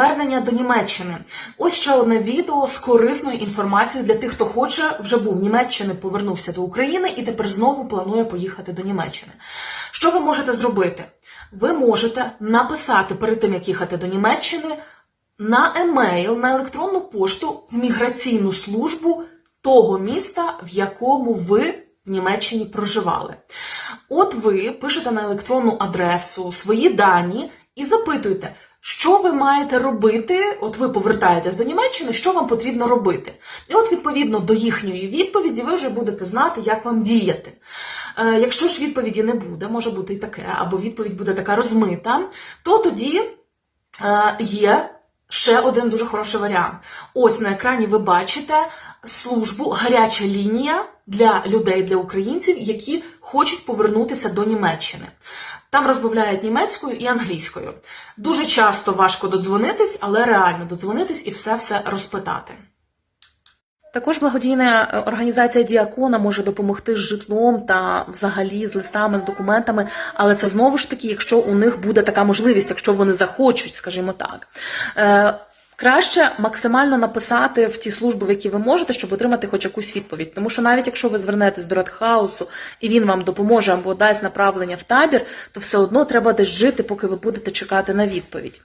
повернення до Німеччини. Ось ще одне відео з корисною інформацією для тих, хто хоче, вже був в Німеччині, повернувся до України і тепер знову планує поїхати до Німеччини. Що ви можете зробити? Ви можете написати перед тим, як їхати до Німеччини, на емейл, на електронну пошту в міграційну службу того міста, в якому ви в Німеччині проживали. От ви пишете на електронну адресу свої дані і запитуєте, що ви маєте робити. От ви повертаєтесь до Німеччини, що вам потрібно робити. І от, відповідно до їхньої відповіді, ви вже будете знати, як вам діяти. Е, Якщо ж відповіді не буде, може бути і таке, або відповідь буде така розмита, то тоді е, є ще один дуже хороший варіант. Ось на екрані ви бачите службу гаряча лінія для людей, для українців, які хочуть повернутися до Німеччини. Там розмовляють німецькою і англійською. Дуже часто важко додзвонитись, але реально додзвонитись і все все розпитати. Також благодійна е, організація Діакона може допомогти з житлом та взагалі з листами, з документами, але це знову ж таки, якщо у них буде така можливість, якщо вони захочуть, скажімо так. Краще максимально написати в ті служби, в які ви можете, щоб отримати хоч якусь відповідь. Тому що навіть якщо ви звернетесь до Радхаусу і він вам допоможе або дасть направлення в табір, то все одно треба десь жити, поки ви будете чекати на відповідь.